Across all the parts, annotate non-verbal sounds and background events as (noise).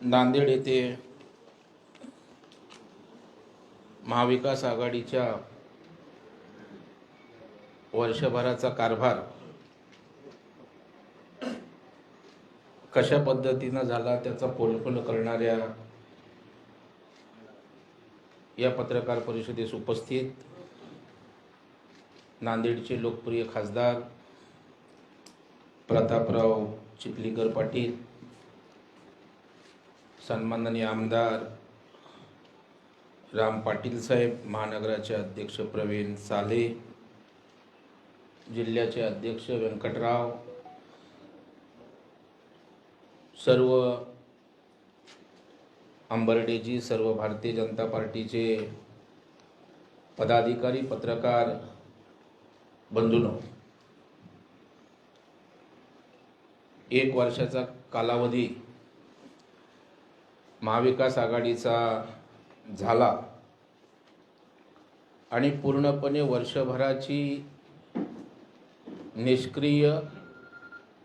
नांदेड येथे महाविकास आघाडीच्या वर्षभराचा कारभार कशा पद्धतीनं झाला त्याचा पोलखोल करणाऱ्या या पत्रकार परिषदेस उपस्थित नांदेडचे लोकप्रिय खासदार प्रतापराव चिखलीकर पाटील सन्माननीय आमदार राम पाटील साहेब महानगराचे अध्यक्ष प्रवीण साले जिल्ह्याचे अध्यक्ष व्यंकटराव सर्व आंबर्डेजी सर्व भारतीय जनता पार्टीचे पदाधिकारी पत्रकार बंधूनो एक वर्षाचा कालावधी महाविकास आघाडीचा झाला आणि पूर्णपणे वर्षभराची निष्क्रिय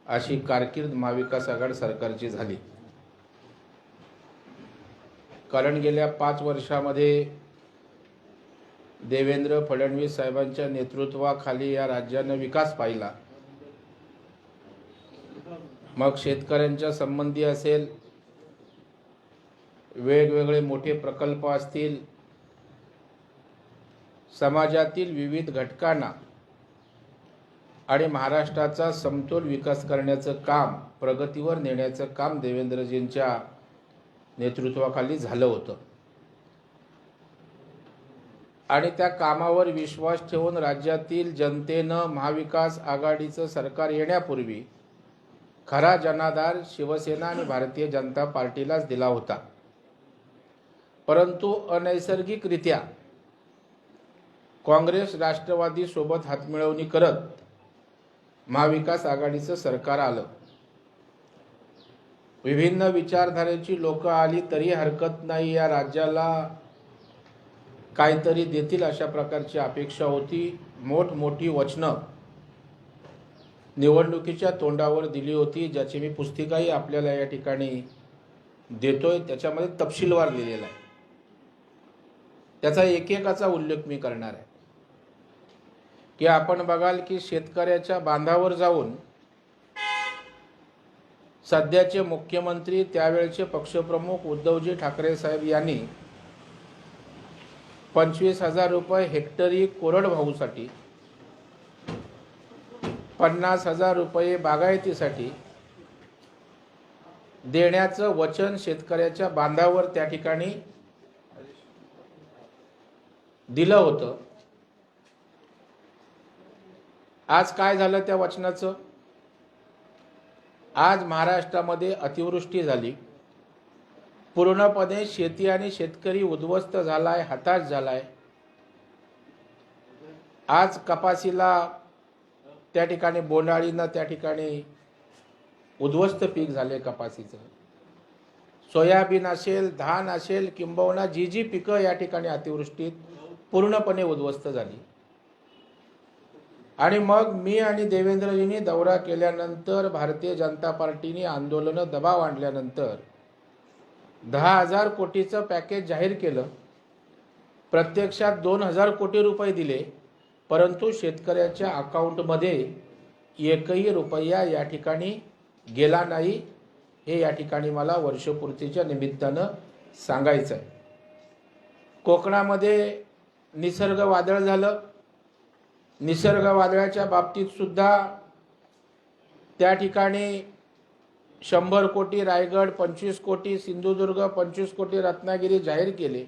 अशी कारकीर्द महाविकास आघाडी सरकारची झाली. कारण गेल्या पाच वर्षामध्ये देवेंद्र फडणवीस साहेबांच्या नेतृत्वाखाली या राज्यानं विकास पाहिला. मग शेतकऱ्यांच्या संबंधी असेल वेगवेगळे मोठे प्रकल्प असतील. समाजातील विविध घटकांना आणि महाराष्ट्राचा समतोल विकास करण्याचं काम प्रगतीवर नेण्याचं काम देवेंद्रजींच्या नेतृत्वाखाली झालं होतं. आणि त्या कामावर विश्वास ठेवून राज्यातील जनतेनं महाविकास आघाडीचं सरकार येण्यापूर्वी खरा जनाधार शिवसेना आणि भारतीय जनता पार्टीलाच दिला होता. परंतु अनैसर्गिकरित्या काँग्रेस राष्ट्रवादी सोबत हातमिळवणी करत महाविकास आघाडीचं सरकार आलं. विभिन्न विचारधारेची लोक आली तरी हरकत नाही. या राज्याला काहीतरी देतील अशा प्रकारची अपेक्षा होती. मोठमोठी वचनं निवडणुकीच्या तोंडावर दिली होती ज्याची मी पुस्तिकाही आपल्याला या ठिकाणी देतोय. त्याच्यामध्ये तपशीलवार लिहिलेला आहे. त्याचा एकेकाचा उल्लेख मी करणार आहे. की आपण बघाल की शेतकऱ्याच्या बांधावर जाऊन सध्याचे मुख्यमंत्री त्यावेळचे पक्षप्रमुख उद्धवजी ठाकरे साहेब यांनी पंचवीस हजार रुपये हेक्टरी कोरडभाऊसाठी पन्नास हजार रुपये बागायतीसाठी देण्याचं वचन शेतकऱ्याच्या बांधावर त्या ठिकाणी दिलं होतं. आज काय झालं त्या वचनाचं? आज महाराष्ट्रामध्ये अतिवृष्टी झाली. पूर्णपणे शेती आणि शेतकरी उद्ध्वस्त झालाय हताश झालाय. आज कपाशीला त्या ठिकाणी बोंडाळीनं त्या ठिकाणी उद्ध्वस्त पीक झाले कपाशीचं. सोयाबीन असेल धान असेल किंबहुना जी जी पिकं या ठिकाणी अतिवृष्टीत पूर्णपणे उद्ध्वस्त झाली. आणि मग मी आणि देवेंद्रजींनी दौरा केल्यानंतर भारतीय जनता पार्टीने आंदोलनं दबाव आणल्यानंतर दहा हजार कोटीचं पॅकेज जाहीर केलं. प्रत्यक्षात दोन हजार कोटी रुपये दिले परंतु शेतकऱ्याच्या अकाउंटमध्ये एकही रुपया या ठिकाणी गेला नाही. हे या ठिकाणी मला वर्षपूर्तीच्या निमित्तानं सांगायचं आहे कोकणामध्ये निसर्ग वादळ झालं. निसर्ग वादळाच्या बाबतीत सुद्धा त्या ठिकाणी शंभर कोटी रायगड पंचवीस कोटी सिंधुदुर्ग पंचवीस कोटी रत्नागिरी जाहीर केले.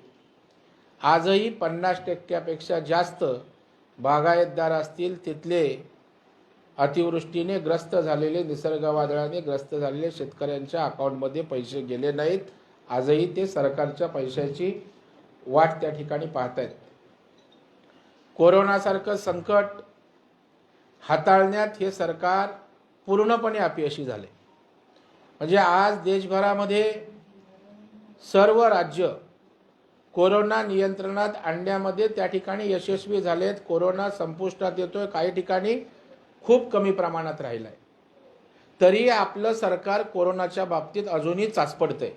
आजही पन्नास टक्क्यापेक्षा जास्त बागायतदार असतील तिथले अतिवृष्टीने ग्रस्त झालेले निसर्ग वादळाने ग्रस्त झालेले शेतकऱ्यांच्या अकाउंटमध्ये पैसे गेले नाहीत. आजही ते सरकारच्या पैशाची वाट त्या ठिकाणी पाहतायत. कोरोनासारखं संकट हाताळण्यात हे सरकार पूर्णपणे अपयशी झाले. म्हणजे आज देशभरामध्ये सर्व राज्य कोरोना नियंत्रणात आणण्यामध्ये त्या ठिकाणी यशस्वी झालेत. कोरोना संपुष्टात येतोय. काही ठिकाणी खूप कमी प्रमाणात राहिला आहे तरी आपलं सरकार कोरोनाच्या बाबतीत अजूनही चाचपडतंय.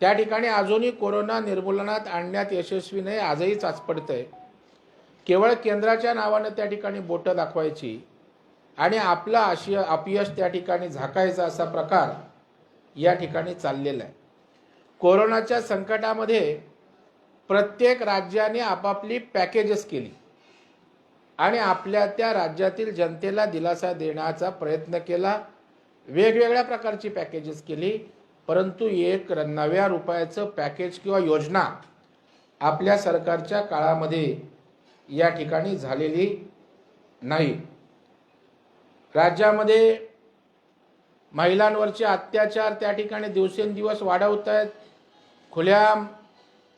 त्या ठिकाणी अजूनही कोरोना निर्मूलनात आणण्यात यशस्वी नाही आजही चाचपडत आहे केवळ केंद्राच्या नावानं त्या ठिकाणी बोटं दाखवायची आणि आपलं आशय अपयश त्या ठिकाणी झाकायचा असा प्रकार या ठिकाणी चाललेला आहे. कोरोनाच्या संकटामध्ये प्रत्येक राज्याने आपापली पॅकेजेस केली आणि आपल्या त्या राज्यातील जनतेला दिलासा देण्याचा प्रयत्न केला. वेगवेगळ्या प्रकारची पॅकेजेस केली. परंतु एक र- नव्या रुपयाचं पॅकेज किंवा योजना आपल्या सरकारच्या काळामध्ये या ठिकाणी झालेली नाही. राज्यामध्ये महिलांवरचे अत्याचार त्या ठिकाणी दिवसेंदिवस वाढवत आहेत. खुल्या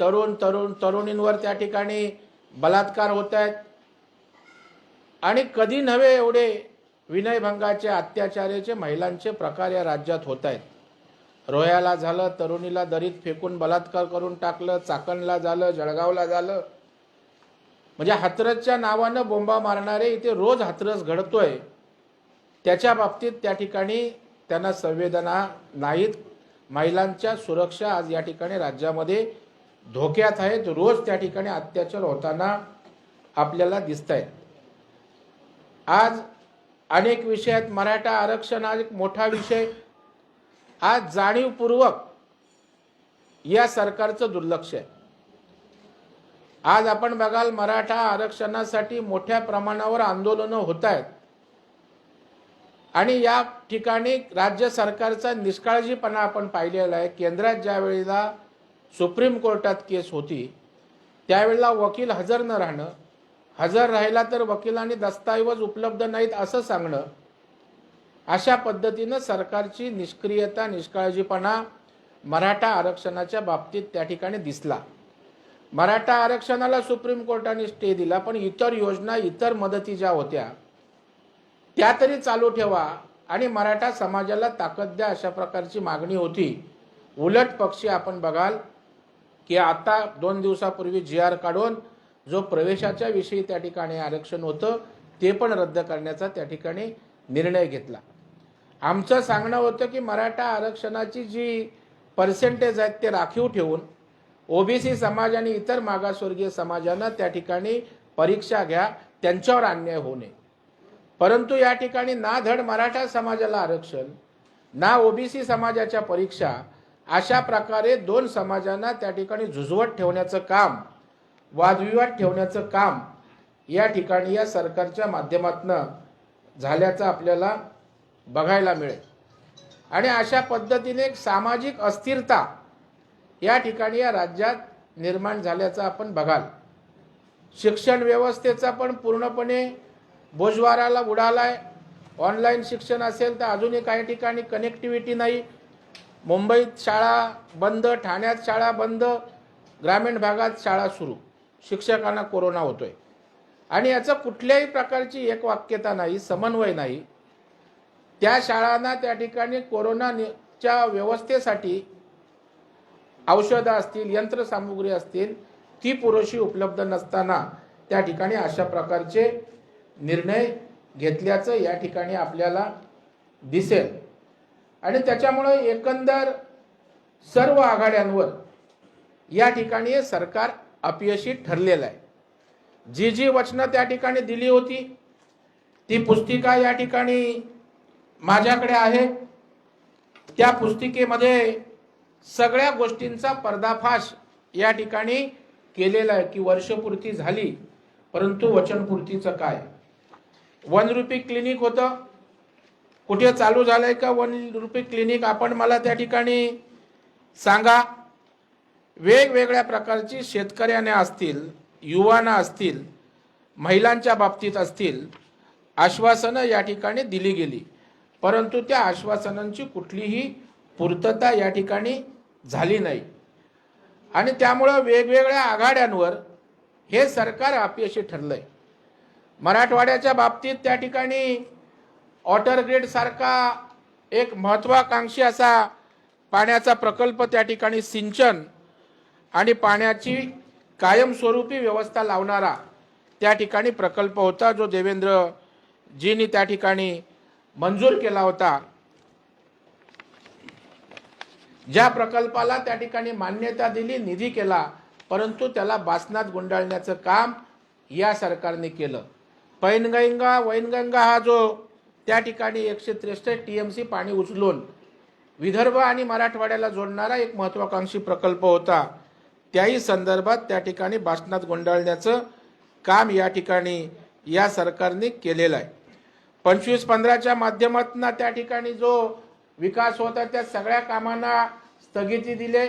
तरुण तरुण तरुणींवर त्या ठिकाणी बलात्कार होत आहेत. आणि कधी नव्हे एवढे विनयभंगाचे अत्याचाराचे महिलांचे प्रकार या राज्यात होत आहेत. रोयाला झालं तरुणीला दरीत फेकून बलात्कार करून टाकलं चाकणला झालं जळगावला झालं. म्हणजे हातरसच्या नावानं बोंबा मारणारे इथे रोज हातरस घडतोय. त्याच्या बाबतीत त्या ठिकाणी त्यांना संवेदना नाहीत. महिलांच्या सुरक्षा आज या ठिकाणी राज्यामध्ये धोक्यात आहेत. रोज त्या ठिकाणी अत्याचार होताना आपल्याला दिसत आहेत आज अनेक विषयात मराठा आरक्षण हा एक मोठा विषय. आज जाणीवपूर्वक या सरकारचं दुर्लक्ष आहे. आज आपण बघाल मराठा आरक्षणासाठी मोठ्या प्रमाणावर आंदोलनं होत आहेत. आणि या ठिकाणी राज्य सरकारचा निष्काळजीपणा आपण पाहिलेला आहे. केंद्रात ज्या वेळेला सुप्रीम कोर्टात केस होती त्यावेळेला वकील हजर न राहणं हजर राहिला तर वकिलांनी दस्तऐवज उपलब्ध नाहीत असं सांगणं अशा पद्धतीनं सरकारची निष्क्रियता निष्काळजीपणा मराठा आरक्षणाच्या बाबतीत त्या ठिकाणी दिसला. मराठा आरक्षणाला सुप्रीम कोर्टाने स्टे दिला पण इतर योजना इतर मदती ज्या होत्या त्या तरी चालू ठेवा आणि मराठा समाजाला ताकद द्या अशा प्रकारची मागणी होती. उलट पक्षी आपण बघाल की आता दोन दिवसापूर्वी जी आर काढून जो प्रवेशाच्या विषयी त्या ठिकाणी आरक्षण होतं ते पण रद्द करण्याचा त्या ठिकाणी निर्णय घेतला. आमचं सांगणं होतं की मराठा आरक्षणाची जी पर्सेंटेज आहेत ते राखीव ठेवून ओबीसी समाज आणि इतर मागासवर्गीय समाजानं त्या ठिकाणी परीक्षा घ्या त्यांच्यावर अन्याय होऊ नये. परंतु या ठिकाणी ना धड मराठा समाजाला आरक्षण ना ओबीसी समाजाच्या परीक्षा अशा प्रकारे दोन समाजांना त्या ठिकाणी झुजवत ठेवण्याचं काम वादविवाद ठेवण्याचं काम या ठिकाणी या सरकारच्या माध्यमातनं झाल्याचं आपल्याला बघायला मिळेल. आणि अशा पद्धतीने एक सामाजिक अस्थिरता या ठिकाणी या राज्यात निर्माण झाल्याचं आपण बघाल. शिक्षण व्यवस्थेचा पण पूर्णपणे बोजवाराला आहे ऑनलाईन शिक्षण असेल तर अजूनही काही ठिकाणी कनेक्टिव्हिटी नाही. मुंबईत शाळा बंद ठाण्यात शाळा बंद ग्रामीण भागात शाळा सुरू. शिक्षकांना कोरोना होतोय. आणि याचं कुठल्याही प्रकारची एक वाक्यता नाही समन्वय नाही. त्या शाळांना त्या ठिकाणी कोरोनाच्या व्यवस्थेसाठी औषधं असतील यंत्रसामुग्री असतील ती पुरेशी उपलब्ध नसताना त्या ठिकाणी अशा प्रकारचे निर्णय घेतल्याचं या ठिकाणी आपल्याला दिसेल. आणि त्याच्यामुळे एकंदर सर्व आघाड्यांवर या ठिकाणी सरकार अपयशी ठरलेलं आहे. जी जी वचनं त्या ठिकाणी दिली होती ती पुस्तिका या ठिकाणी माझ्याकडे आहे. त्या पुस्तिकेमध्ये सगळ्या गोष्टींचा पर्दाफाश या ठिकाणी केलेला आहे की वर्षपूर्ती झाली परंतु वचनपूर्तीचं काय? वन रुपी क्लिनिक होतं. कुठे चालू झालंय का वन रुपी क्लिनिक आपण मला त्या ठिकाणी सांगा. वेगवेगळ्या प्रकारची शेतकऱ्याने असतील युवाना असतील महिलांच्या बाबतीत असतील आश्वासनं या ठिकाणी दिली गेली. परंतु त्या आश्वासनांची कुठलीही पूर्तता या ठिकाणी झाली नाही. आणि त्यामुळं वेगवेगळ्या आघाड्यांवर हे सरकार अपयशी ठरलंय. मराठवाड्याच्या बाबतीत त्या ठिकाणी वॉटर ग्रीड सारखा एक महत्वाकांक्षी असा पाण्याचा प्रकल्प त्या ठिकाणी सिंचन आणि पाण्याची कायमस्वरूपी व्यवस्था लावणारा त्या ठिकाणी प्रकल्प होता जो देवेंद्रजींनी त्या ठिकाणी मंजूर केला होता. ज्या प्रकल्पाला त्या ठिकाणी मान्यता दिली निधी केला परंतु त्याला बासनात गुंडाळण्याचं काम या सरकारने केलं. पैनगंगा वैनगंगा हा जो त्या ठिकाणी एकशे त्रेसष्ट टी एम सी पाणी उचलून विदर्भ आणि मराठवाड्याला जोडणारा एक महत्त्वाकांक्षी प्रकल्प होता. त्याही संदर्भात त्या ठिकाणी भाषणात गुंडाळण्याचं काम या ठिकाणी या सरकारने केलेलं आहे. पंचवीस पंधराच्या माध्यमातून त्या ठिकाणी जो विकास होता त्या सगळ्या कामांना स्थगिती दिले.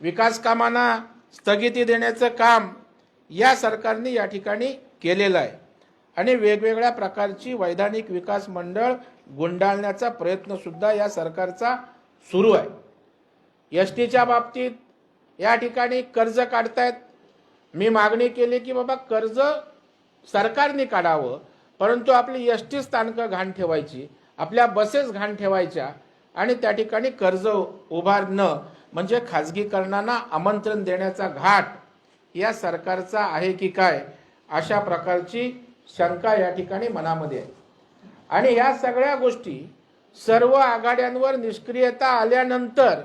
विकास कामांना स्थगिती देण्याचं काम या सरकारने या ठिकाणी केलेलं आहे. आणि वेगवेगळ्या प्रकारची वैधानिक विकास मंडळ गुंडाळण्याचा प्रयत्नसुद्धा या सरकारचा सुरू आहे. एस टीच्या बाबतीत या ठिकाणी कर्ज काढतायत. मी मागणी केली की बाबा कर्ज सरकारने काढावं. परंतु आपली एस टी स्थानकं घाण ठेवायची आपल्या बसेस घाण ठेवायच्या आणि त्या ठिकाणी कर्ज उभारणं म्हणजे खाजगीकरणांना आमंत्रण देण्याचा घाट या सरकारचा आहे की काय अशा प्रकारची शंका या ठिकाणी मनामध्ये आहे. आणि ह्या सगळ्या गोष्टी सर्व आघाड्यांवर निष्क्रियता आल्यानंतर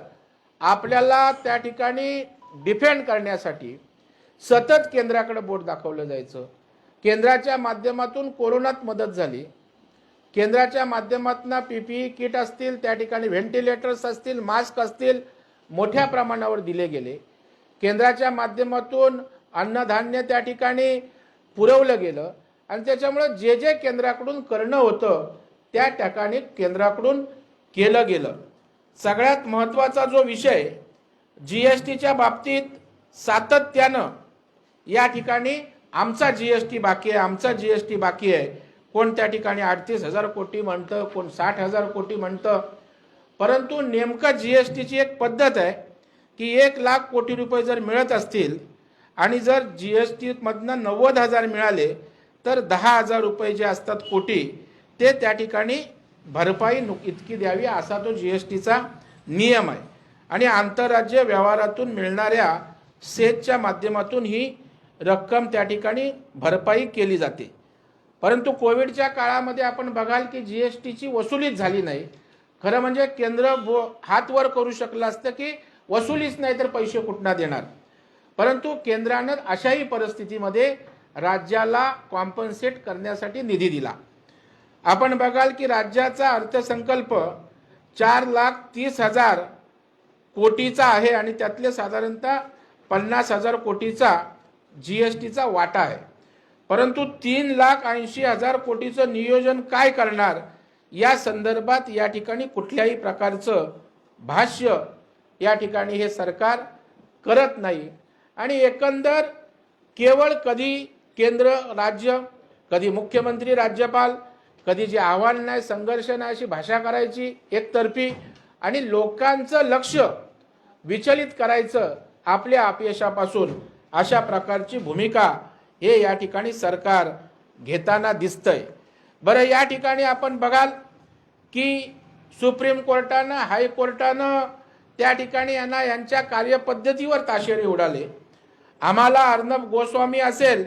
आपल्याला त्या ठिकाणी डिफेंड करण्यासाठी सतत केंद्राकडे बोट दाखवलं जायचं. केंद्राच्या माध्यमातून कोरोनात मदत झाली. केंद्राच्या माध्यमातून पीपीई किट असतील त्या ठिकाणी व्हेंटिलेटर्स असतील मास्क असतील मोठ्या प्रमाणावर दिले गेले. केंद्राच्या माध्यमातून अन्नधान्य त्या ठिकाणी पुरवलं गेलं. आणि त्याच्यामुळं जे जे केंद्राकडून करणं होतं त्या ठिकाणी केंद्राकडून केलं गेलं. सगळ्यात महत्त्वाचा जो विषय जी एस टीच्या बाबतीत सातत्यानं या ठिकाणी आमचा जी एस टी बाकी आहे आमचा जी एस टी बाकी आहे. कोण त्या ठिकाणी अडतीस हजार कोटी म्हणतं कोण साठ हजार कोटी म्हणतं. परंतु नेमकं जी एस टीची एक पद्धत आहे की एक लाख कोटी रुपये जर मिळत असतील आणि जर जी एस टीमधनं नव्वद हजार मिळाले तर दहा हजार रुपये जे असतात कोटी ते त्या ठिकाणी भरपाई नु इतकी द्यावी असा तो जी एस टीचा नियम आहे. आणि आंतरराज्य व्यवहारातून मिळणाऱ्या सेजच्या माध्यमातून ही रक्कम त्या ठिकाणी भरपाई केली जाते. परंतु कोविडच्या काळामध्ये आपण बघाल की जी एस टीची वसुलीच झाली नाही. खरं म्हणजे केंद्र बो हात वर करू शकलं असतं की वसुलीच नाही तर पैसे कुठनं देणार? परंतु केंद्रानं अशाही परिस्थितीमध्ये राज्याला कॉम्पन्सेट करण्यासाठी निधी दिला. आपण बघाल की राज्याचा अर्थसंकल्प चार लाख तीस हजार कोटीचा आहे आणि त्यातले साधारणतः पन्नास हजार कोटीचा जी एस टीचा वाटा आहे. परंतु तीन लाख ऐंशी हजार कोटीचं नियोजन काय करणार? या संदर्भात या ठिकाणी कुठल्याही प्रकारचं भाष्य या ठिकाणी हे सरकार करत नाही. आणि एकंदर केवळ कधी केंद्र राज्य कधी मुख्यमंत्री राज्यपाल कधी जे आव्हान नाही संघर्ष नाही अशी भाषा करायची एकतर्फी आणि लोकांचं लक्ष विचलित करायचं आपल्या अपयशापासून. अशा प्रकारची भूमिका हे या ठिकाणी सरकार घेताना दिसतंय. बरं या ठिकाणी आपण बघाल की सुप्रीम कोर्टानं हायकोर्टानं त्या ठिकाणी यांना यांच्या कार्यपद्धतीवर ताशेरे उडाले. आम्हाला अर्णब गोस्वामी असेल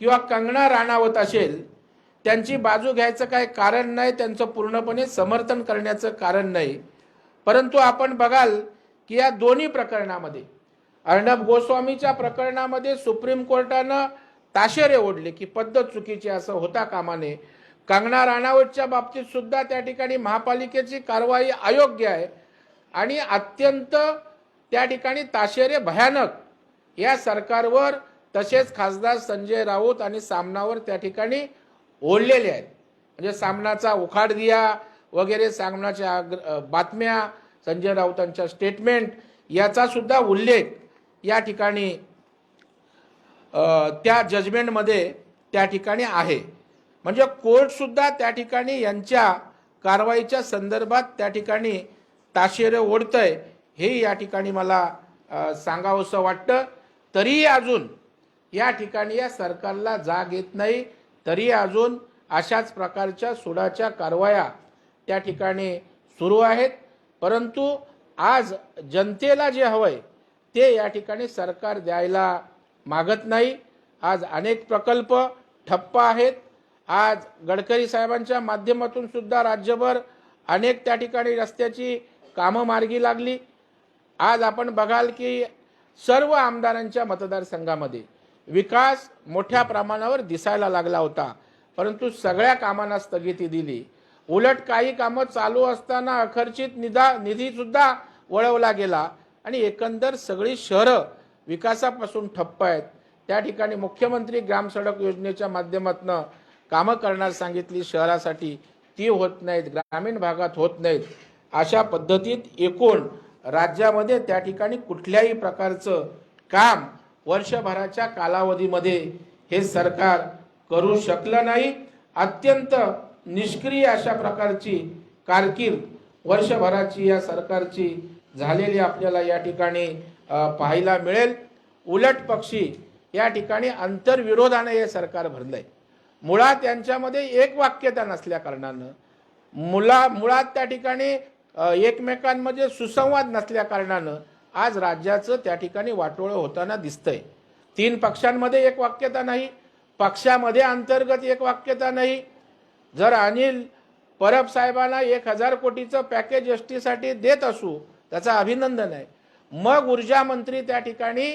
किंवा कंगना राणावत असेल त्यांची बाजू घ्यायचं काय कारण नाही त्यांचं पूर्णपणे समर्थन करण्याचं कारण नाही. परंतु आपण बघाल की या दोन्ही प्रकरणामध्ये अर्णब गोस्वामीच्या प्रकरणामध्ये सुप्रीम कोर्टानं ताशेरे ओढले की पद्धत चुकीची असं होता कामा नये कंगना राणावतच्या बाबतीत सुद्धा त्या ठिकाणी महापालिकेची कारवाई अयोग्य आहे. आणि अत्यंत त्या ठिकाणी ताशेरे भयानक. या सरकारवर तसेच खासदार संजय राऊत आणि सामनावर त्या ठिकाणी ओढलेले आहेत. म्हणजे सामनाचा उखाड दिया वगैरे सामनाच्या बातम्या संजय राऊतांच्या स्टेटमेंट याचा सुद्धा उल्लेख. या ठिकाणी त्या जजमेंटमध्ये त्या ठिकाणी आहे. म्हणजे कोर्टसुद्धा त्या ठिकाणी यांच्या कारवाईच्या संदर्भात त्या ठिकाणी ताशेरे ओढतंय हे या ठिकाणी मला सांगावंसं वाटतं. तरीही अजून या ठिकाणी या सरकारला जाग येत नाही. तरी अजून अशाच प्रकारच्या सुडाच्या कारवाया त्या ठिकाणी सुरू आहेत. परंतु आज जनतेला जे हवंय ते या ठिकाणी सरकार द्यायला मागत नाही. आज अनेक प्रकल्प ठप्प आहेत. आज गडकरी साहेबांच्या माध्यमातून सुद्धा राज्यभर अनेक त्या ठिकाणी रस्त्याची कामं मार्गी लागली. आज आपण बघाल की सर्व आमदारांच्या मतदारसंघामध्ये विकास मोठ्या प्रमाणावर दिसायला लागला होता. परंतु सगळ्या कामांना स्थगिती दिली. उलट काही कामं चालू असताना अखर्चित निदा निधीसुद्धा वळवला गेला. आणि एकंदर सगळी शहरं विकासापासून ठप्प आहेत. त्या ठिकाणी मुख्यमंत्री ग्रामसडक योजनेच्या माध्यमातून कामं करण्यास सांगितली शहरासाठी ती होत नाहीत ग्रामीण भागात होत नाहीत. अशा पद्धतीत एकूण राज्यामध्ये त्या ठिकाणी कुठल्याही प्रकारचं काम वर्षभराच्या कालावधीमध्ये हे सरकार करू शकलं नाही. अत्यंत निष्क्रिय अशा प्रकारची कारकीर्द वर्षभराची या सरकारची झालेली आपल्याला या ठिकाणी पाहायला मिळेल. उलट पक्षी या ठिकाणी आंतरविरोधानं हे सरकार भरलं आहे मुळात यांच्यामध्ये एक वाक्यता नसल्या कारणानं मुला मुळात त्या ठिकाणी एकमेकांमध्ये सुसंवाद नसल्या कारणानं आज राज्याचं त्या ठिकाणी वाटोळं होताना दिसतंय. तीन पक्षांमध्ये एक वाक्यता नाही. पक्षामध्ये अंतर्गत एक वाक्यता नाही. जर अनिल परब साहेबांना एक हजार कोटीचं पॅकेज एस टीसाठी देत असू त्याचं अभिनंदन आहे. मग ऊर्जा मंत्री त्या ठिकाणी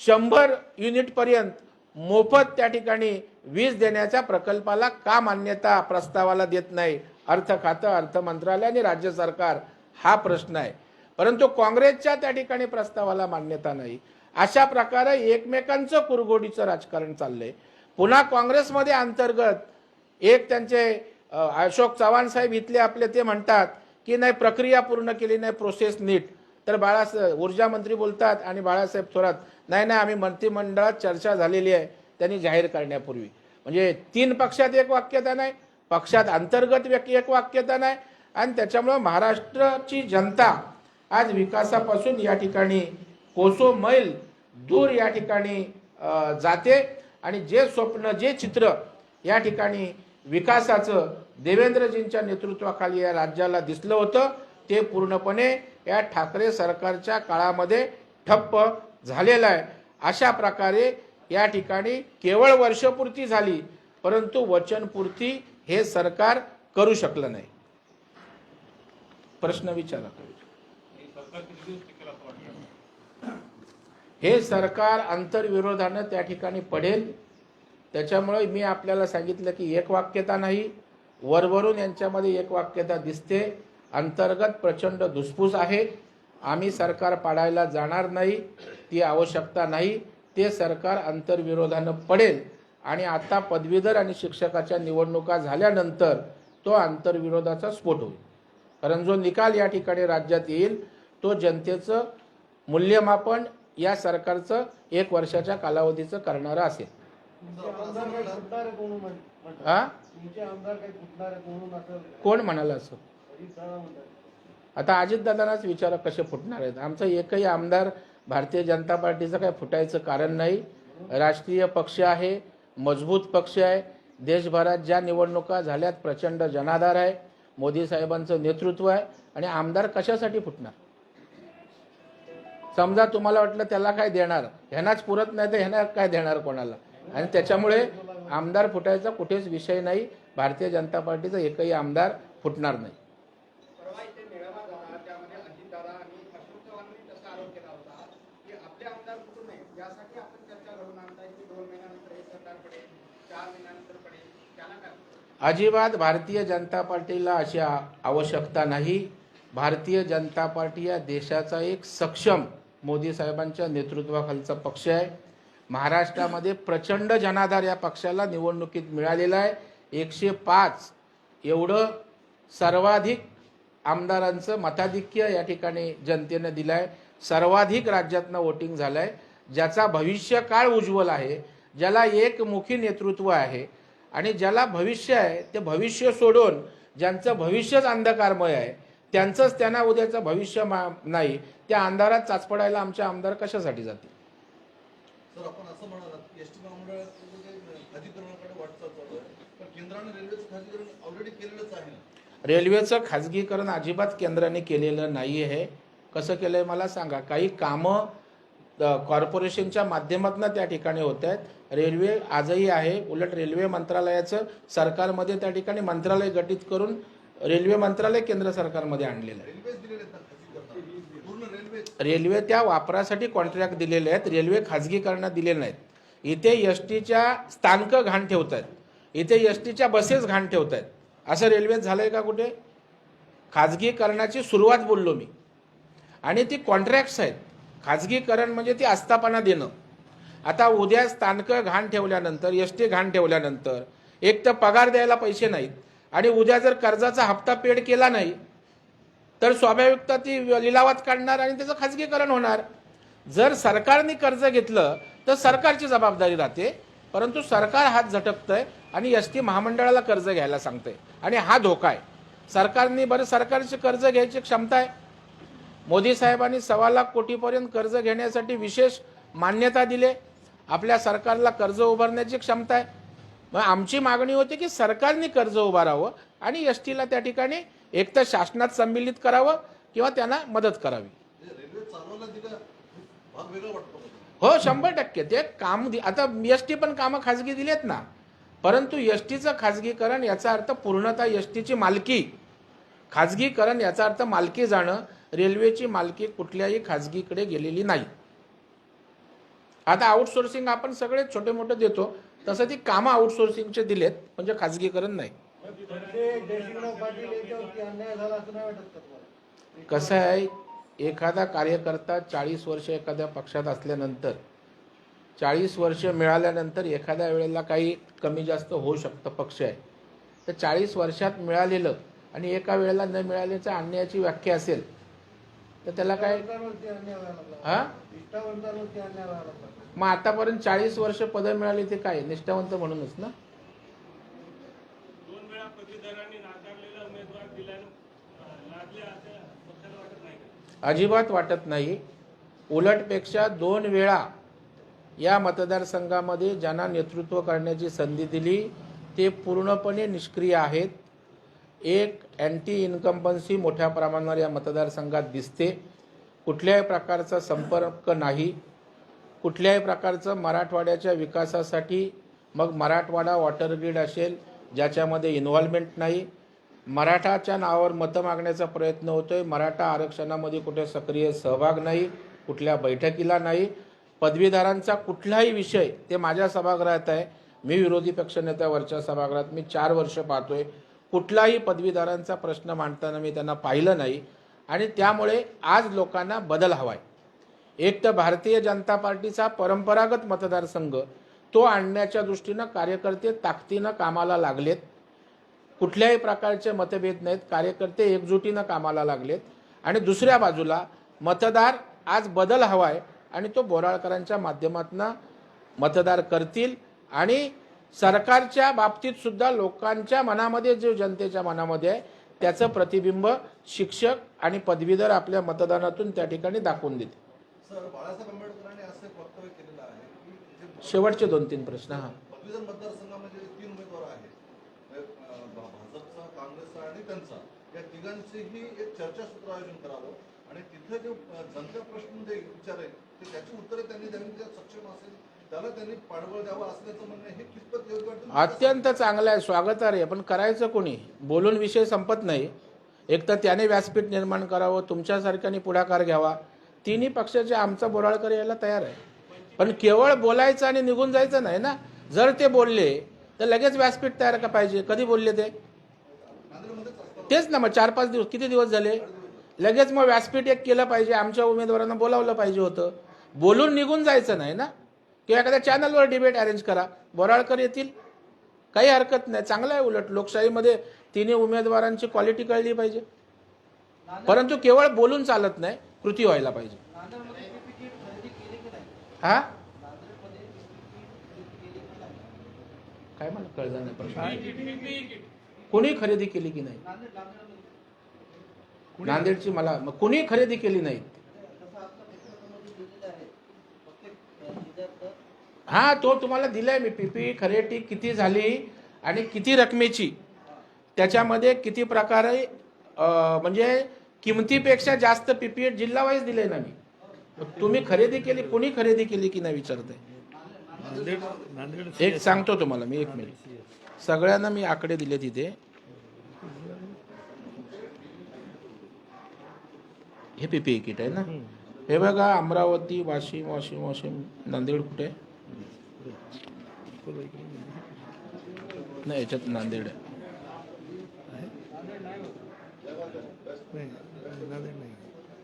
शंभर युनिटपर्यंत मोफत त्या ठिकाणी वीज देण्याच्या प्रकल्पाला का मान्यता प्रस्तावाला देत नाही? अर्थ खातं अर्थ मंत्रालय आणि राज्य सरकार हा प्रश्न आहे. परंतु काँग्रेसच्या त्या ठिकाणी प्रस्तावाला मान्यता नाही. अशा प्रकारे एकमेकांचं कुरघोडीचं राजकारण चाललंय. पुन्हा काँग्रेसमध्ये अंतर्गत एक त्यांचे अशोक चव्हाण साहेब इथले आपले ते म्हणतात की नाही प्रक्रिया पूर्ण केली नाही प्रोसेस नीट. तर बाळासाहेब ऊर्जा मंत्री बोलतात आणि बाळासाहेब थोरात नाही नाही आम्ही मंत्रिमंडळात चर्चा झालेली आहे त्यांनी जाहीर करण्यापूर्वी. म्हणजे तीन पक्षात एक वाक्यता नाही पक्षात अंतर्गत व्यक्ती एक वाक्यता नाही आणि त्याच्यामुळं महाराष्ट्राची जनता आज विकासापासून या ठिकाणी कोसो मैल दूर या ठिकाणी जाते आणि जे स्वप्न जे चित्र या ठिकाणी विकासाचं देवेंद्रजींच्या नेतृत्वाखाली या राज्याला दिसलं होतं. ते पूर्णपणे या ठाकरे सरकारच्या काळामध्ये ठप्प झालेलं आहे. अशा प्रकारे या ठिकाणी केवळ वर्षपूर्ती झाली परंतु वचनपूर्ती हे सरकार करू शकलं नाही. प्रश्न विचारा हे सरकार आंतरविरोधानं त्या ठिकाणी पडेल. त्याच्यामुळे मी आपल्याला सांगितलं की एक वाक्यता नाही वरवरून यांच्यामध्ये एक वाक्यता दिसते अंतर्गत प्रचंड धुसफूस आहे आम्ही सरकार पाडायला जाणार नाही ती आवश्यकता नाही ते सरकार अंतर्विरोधानं पडेल. आणि आता पदवीधर आणि शिक्षकाच्या निवडणुका झाल्यानंतर तो आंतरविरोधाचा स्फोट होईल. कारण जो निकाल या ठिकाणी राज्यात येईल तो जनतेचं मूल्यमापन या सरकारचं एक वर्षाच्या कालावधीचं करणारं असेल. काही. हा? काही कोण म्हणाल असं? आता अजितदादांनाच विचारा कसे फुटणार आहेत. आमचा एकही आमदार भारतीय जनता पार्टीचं काय फुटायचं कारण नाही. राष्ट्रीय पक्ष आहे मजबूत पक्ष आहे. देशभरात ज्या निवडणुका झाल्यात प्रचंड जनाधार आहे. मोदी साहेबांचं नेतृत्व आहे. आणि आमदार कशासाठी फुटणार? समजा तुम्हाला वाटलं त्याला काय देणार? ह्यांनाच पुरत नाही तर ह्यांना काय देणार कोणाला? आणि त्याच्यामुळे आमदार फुटायचा कुठेच विषय नाही. भारतीय जनता पार्टीचा एकही आमदार फुटणार नाही? अजिबात भारतीय जनता पार्टीला अशी आवश्यकता नाही. भारतीय जनता पार्टी या देशाचा एक सक्षम मोदी साहेबांच्या नेतृत्वाखालचा पक्ष आहे. महाराष्ट्रामध्ये प्रचंड जनाधार या पक्षाला निवडणुकीत मिळालेला आहे. एकशे पाच एवढं सर्वाधिक आमदारांचं मताधिक्य या ठिकाणी जनतेनं दिलं आहे सर्वाधिक राज्यातनं वोटिंग झालं आहे ज्याचा भविष्यकाळ उज्ज्वल आहे ज्याला एकमुखी नेतृत्व आहे आणि ज्याला भविष्य आहे ते भविष्य सोडून ज्यांचं भविष्यच अंधकारमय आहे त्यांचंच त्यांना उद्याचं भविष्य मा नाही. त्या अंधारात चाचपडायला आमचे आमदार कशासाठी जातील? आपण असं म्हणालात एस टी महामंडळाचं जे खाजगीकरणाकडे वाटचाल चालू आहे. पण केंद्राने रेल्वेचं खाजगीकरण ऑलरेडी केलेलंच आहे. रेल्वेचं खाजगीकरण अजिबात केंद्राने केलेलं नाही आहे कसं केलं आहे मला सांगा. काही कामं कॉर्पोरेशनच्या माध्यमातून त्या ठिकाणी होत आहेत. रेल्वे आजही आहे. उलट रेल्वे मंत्रालयाचं सरकारमध्ये त्या ठिकाणी मंत्रालय गठीत करून रेल्वे मंत्रालय केंद्र सरकारमध्ये आणलेलं आहे रेल्वेच दिलेले आहेत ना खाजगीकरणाला पूर्ण रेल्वे त्या वापरासाठी कॉन्ट्रॅक्ट दिलेले आहेत रेल्वे खाजगीकरणात दिलेले नाहीत. इथे एस टीच्या स्थानकं घाण ठेवत आहेत इथे एस टीच्या बसेस घाण ठेवत आहेत असं रेल्वेत आहे का कुठे? खाजगीकरणाची सुरुवात बोललो मी. आणि ती कॉन्ट्रॅक्ट्स आहेत. खाजगीकरण म्हणजे ती आस्थापना देणं. आता उद्या स्थानकं घाण ठेवल्यानंतर एस टी घाण ठेवल्यानंतर एक तर पगार द्यायला पैसे नाहीत. आणि उद्या जर कर्जाचा हप्ता पेड केला नाही तर स्वाभाविकता ती लिलावात काढणार आणि त्याचं खाजगीकरण होणार. जर सरकारने कर्ज घेतलं तर सरकारची जबाबदारी राहते. परंतु सरकार हात झटकतंय आणि एस टी महामंडळाला कर्ज घ्यायला सांगतंय. आणि हा धोका आहे. सरकारने बरं सरकारचे कर्ज घ्यायची क्षमता आहे. मोदी साहेबांनी सव्वा लाख कोटीपर्यंत कर्ज घेण्यासाठी विशेष मान्यता दिले आपल्या सरकारला कर्ज उभारण्याची क्षमता आहे. मग आमची मागणी होती की सरकारने कर्ज उभारावं आणि एस टीला त्या ठिकाणी एक तर शासनात संमिलित करावं किंवा त्यांना मदत करावी. रेल्वे हो शंभर टक्के. ते काम दि- आता एस टी पण कामं खाजगी दिलेत ना. परंतु एस टीचं खाजगीकरण याचा अर्थ पूर्णतः एस टीची मालकी. खाजगीकरण याचा अर्थ मालकी जाणं. रेल्वेची मालकी कुठल्याही खाजगीकडे गेलेली नाही. आता आउटसोर्सिंग आपण सगळे छोटे मोठे देतो. तसं ती कामं आउटसोर्सिंगचे दिलेत. म्हणजे खाजगीकरण नाही. म्हणजे कसं आहे एखादा कार्यकर्ता चाळीस वर्ष एखाद्या पक्षात असल्यानंतर चाळीस वर्ष मिळाल्यानंतर एखाद्या वेळेला काही कमी जास्त होऊ शकतं पक्ष आहे. तर चाळीस वर्षात मिळालेलं आणि एका वेळेला न मिळाल्याच्या अन्यायाची व्याख्या असेल तर त्याला काय हा? मग आतापर्यंत चाळीस वर्ष पदं मिळाली ते काय? निष्ठावंत म्हणूनच ना? पदवीधरांनी नाकारलेला उमेदवार दिल्यानं असं पक्षाला वाटत नाही अजिबात वाटत नाही. उलटपेक्षा दोन वेळा या मतदारसंघामध्ये ज्यांना नेतृत्व करण्याची संधी दिली ते पूर्णपणे निष्क्रिय आहेत. एक अँटी इन्कम्पन्सी मोठ्या प्रमाणावर या मतदारसंघात दिसते. कुठल्याही प्रकारचा संपर्क नाही. कुठल्याही प्रकारचं मराठवाड्याच्या विकासासाठी मग मराठवाडा वॉटर ग्रीड असेल ज्याच्यामध्ये इन्व्हॉल्वमेंट नाही. मराठाच्या नावावर मतं मागण्याचा प्रयत्न होतो आहे मराठा आरक्षणामध्ये कुठे सक्रिय सहभाग नाही कुठल्या बैठकीला नाही. पदवीधरांचा कुठलाही विषय ते माझ्या सभागृहात आहे. मी विरोधी पक्षनेत्यावरच्या सभागृहात मी चार वर्ष पाहतो आहे कुठलाही पदवीधरांचा प्रश्न मांडताना मी त्यांना पाहिलं नाही. आणि त्यामुळे आज लोकांना बदल हवा आहे एक तर भारतीय जनता पार्टीचा परंपरागत मतदारसंघ तो आणण्याच्या दृष्टीनं कार्यकर्ते ताकदीनं कामाला लागलेत. कुठल्याही प्रकारचे मतभेद नाहीत. कार्यकर्ते एकजुटीनं कामाला लागलेत. आणि दुसऱ्या बाजूला मतदार आज बदल हवा आहे आणि तो बोराळकरांच्या माध्यमातून मतदार करतील. आणि सरकारच्या बाबतीत सुद्धा लोकांच्या मनामध्ये जे जनतेच्या मनामध्ये आहे त्याचं प्रतिबिंब शिक्षक आणि पदवीधर आपल्या मतदानातून त्या ठिकाणी दाखवून देतील सर बाळासाहेब आंबेडकरांनी असं एक वक्तव्य केलेलं आहे की जे शेवटचे दोन तीन प्रश्न हा. मतदारसंघामध्ये तीन उमेदवार आहेत. अं, भा- भाजपचा काँग्रेसचा आणि त्यांचा. या तिघांचेही एक चर्चासत्र आयोजन करावं आणि तिथे जे जनता प्रश्न जे ते त्याची उत्तरे त्यांनी द्यावी सक्षम असेल त्याला त्यांनी पाठबळ द्यावं असल्याचं म्हणणं आहे. हे कितपत योग्य अत्यंत चांगलं आहे स्वागतार्ह आहे. पण करायचं कोणी? बोलून विषय संपत नाही. एक तर त्याने व्यासपीठ निर्माण करावं तुमच्यासारख्याने पुढाकार घ्यावा. तिन्ही पक्षाचे आमचा बोराळकर यायला तयार आहे. पण केवळ बोलायचं आणि निघून जायचं नाही ना. जर ते बोलले तर लगेच व्यासपीठ तयार का पाहिजे. कधी बोलले ते? तेच ना मग चार पाच दिवस किती दिवस झाले? लगेच मग व्यासपीठ एक केलं पाहिजे. आमच्या उमेदवारांना बोलावलं पाहिजे होतं. बोलून निघून जायचं नाही ना. किंवा एखाद्या चॅनलवर डिबेट अरेंज करा. बोराळकर येतील. काही हरकत नाही. चांगलं आहे उलट. लोकशाहीमध्ये तिन्ही उमेदवारांची क्वालिटी कळली पाहिजे. परंतु केवळ बोलून चालत नाही कृती व्हायला पाहिजे. हा? काय मला कळलं नाही प्रश्न. कोणी खरेदी केली की नाही? नांदेडची मला मग कोणी खरेदी केली नाही? हा तो तुम्हाला दिलाय मी. पीपी खरेदी किती झाली आणि किती रकमेची? त्याच्यामध्ये किती प्रकारे म्हणजे किमतीपेक्षा जास्त पीपी जिल्हा वाईज दिले ना मी. तुम्ही खरेदी केली कोणी खरेदी केली की नाही विचारते? एक सांगतो तुम्हाला मी एक मिनिट. सगळ्यांना मी आकडे दिले तिथे. हे पी पी किट आहे ना? हे बघा अमरावती वाशिम वाशिम वाशिम नांदेड कुठे? आहे? नाही याच्यात नांदेड आहे.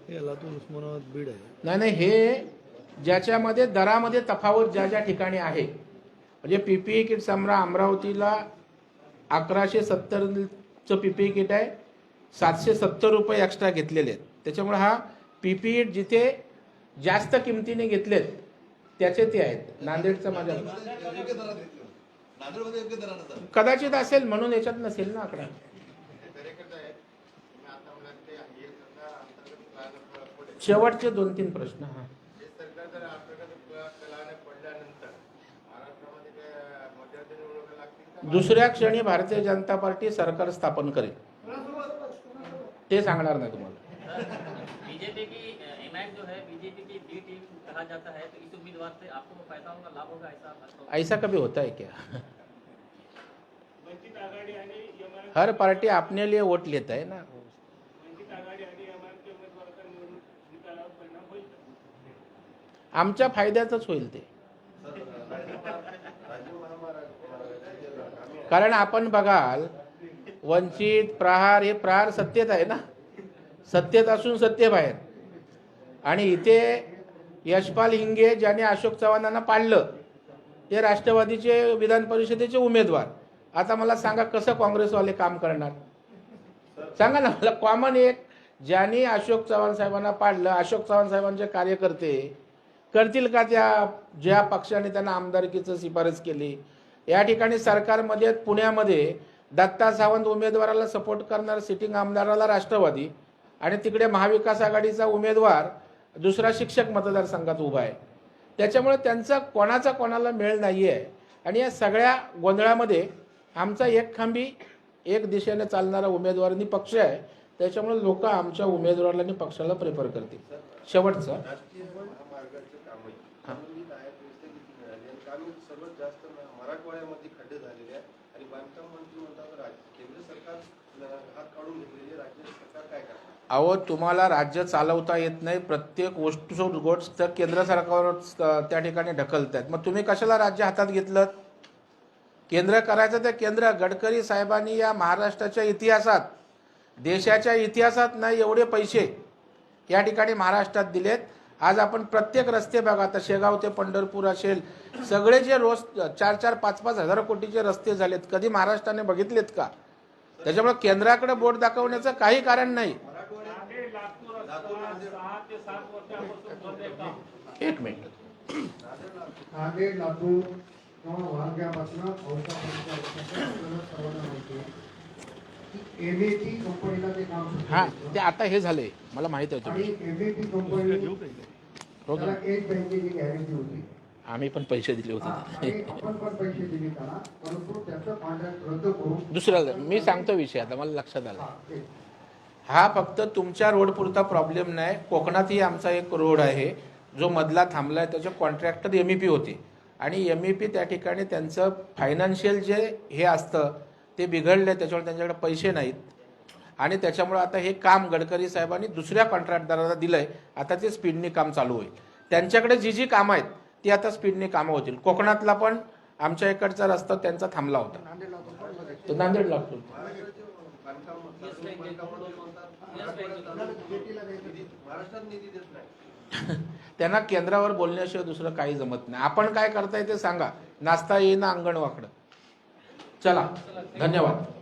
उस्मानाबाद बीड आहे. नाही नाही हे ज्याच्यामध्ये दरामध्ये तफावत ज्या ज्या ठिकाणी आहे म्हणजे पी पी किट समजा अमरावतीला अकराशे सत्तरचं पी पी किट आहे सातशे सत्तर रुपये एक्स्ट्रा घेतलेले आहेत. त्याच्यामुळे हा पी पी किट जिथे जास्त किमतीने घेतलेत त्याचे ते आहेत. नांदेडचं माझ्या. कदाचित असेल म्हणून याच्यात नसेल ना आकडा. शेवटचे दोन तीन प्रश्न. हा. दुसऱ्या क्षणी भारतीय जनता पार्टी सरकार स्थापन करेल. ते सांगणार नाही तुम्हाला. बीजेपी की एमआईएम जो है बीजेपी की बी टीम कहा जाता है? तो इस उम्मीदवार से आपको फायदा होगा लाभ होगा ऐसा ऐसा कभी होता है क्या? वंचित आघाडी आणि एमआर हर पार्टी अपने लिए वोट लेता है ना वंचित आघाडी आणि एमआरचे उमेदवाराचा निवडणूक निकालावर परिणाम होईल का? आमच्या फायद्याचंच होईल ते. कारण आपण बघाल वंचित प्रहार हे प्रहार सत्तेत आहे ना. सत्तेत असून सत्ते बाहेर. आणि इथे यशपाल हिंगे ज्याने अशोक चव्हाणांना पाडलं ते राष्ट्रवादीचे विधान परिषदेचे उमेदवार. आता मला सांगा कसं काँग्रेसवाले काम करणार? सांगा ना मला कॉमन एक ज्यांनी अशोक चव्हाण साहेबांना पाडलं अशोक चव्हाण साहेबांचे कार्यकर्ते करतील का त्या ज्या पक्षाने त्यांना आमदारकीचं शिफारस केली? या ठिकाणी सरकारमध्ये पुण्यामध्ये दत्ता सावंत उमेदवाराला सपोर्ट करणार सिटिंग आमदाराला राष्ट्रवादी आणि तिकडे महाविकास आघाडीचा उमेदवार दुसरा शिक्षक मतदारसंघात उभा आहे. त्याच्यामुळे त्यांचा कोणाचा कोणाला मेळ नाही आहे आणि या सगळ्या गोंधळामध्ये आमचा एक खांबी एक दिशेने चालणारा उमेदवारांनी पक्ष आहे. त्याच्यामुळे लोक आमच्या उमेदवाराला आणि पक्षाला प्रेफर करतील. शेवटचं राष्ट्रीय महामार्गाचं काम आहे त्यामुळे आहे परिस्थिती किती मिळाली आणि काम सर्वात जास्त मराठवाड्यामध्ये खड्डे झालेले आहेत. आणि बांधकाम मंत्री म्हणतात केंद्र सरकार हात काढून राज्य सरकार काय करणार? अहो तुम्हाला राज्य चालवता येत नाही. प्रत्येक गोष्ट गोष्ट केंद्र सरकारवर त्या ठिकाणी ढकलतात मग तुम्ही कशाला राज्य हातात घेतलं केंद्र करायचं तर केंद्र. गडकरी साहेबांनी या महाराष्ट्राच्या इतिहासात देशाच्या इतिहासात नाही एवढे पैसे या ठिकाणी महाराष्ट्रात दिलेत. आज आपण प्रत्येक रस्ते बघा आता शेगाव ते पंढरपूर असेल सगळे जे रोज चार चार पाच पाच हजार कोटीचे रस्ते झालेत कधी महाराष्ट्राने बघितलेत का? त्याच्यामुळे केंद्राकडे बोट दाखवण्याचं काही कारण नाही. एक मिनिट. नांदेड लातूर कंपनीला ते काम हा. ते आता हे झाले मला माहीत आहे आणि तुम्ही एमएटी कंपनी हो त्याला का एक बँकेची गॅरंटी होती. आम्ही पण पैसे दिले हा, होते आणि आपण पण पैसे दिले त्याला. परंतु त्याचं कॉन्ट्रॅक्ट रद्द करून दुसऱ्याला मी सांगतो विषय आता मला लक्षात आला. हा, ते. हा फक्त तुमच्या रोड पुरता प्रॉब्लेम नाही कोकणातही आमचा एक रोड आहे. जो मधला थांबला आहे त्याचे कॉन्ट्रॅक्टर एम ई पी होते. आणि एम ई पी त्या ठिकाणी त्यांचं फायनान्शियल जे हे असतं ते बिघडलं त्याच्यामुळे त्यांच्याकडे पैसे नाहीत. आणि त्याच्यामुळे आता हे काम गडकरी साहेबांनी दुसऱ्या कॉन्ट्रॅक्टदाराला दिलं आहे आता ते स्पीडने काम चालू होईल. त्यांच्याकडे जी जी कामं आहेत ती आता स्पीडने कामं होतील. कोकणातला पण आमच्या इकडचा रस्ता त्यांचा थांबला होता. तो नांदेड लागतो. (laughs) त्यांना केंद्रावर बोलण्याशिवाय दुसरं काही जमत नाही. आपण काय करताय ते सांगा. नाचता येईना अंगण वाकडं चला धन्यवाद.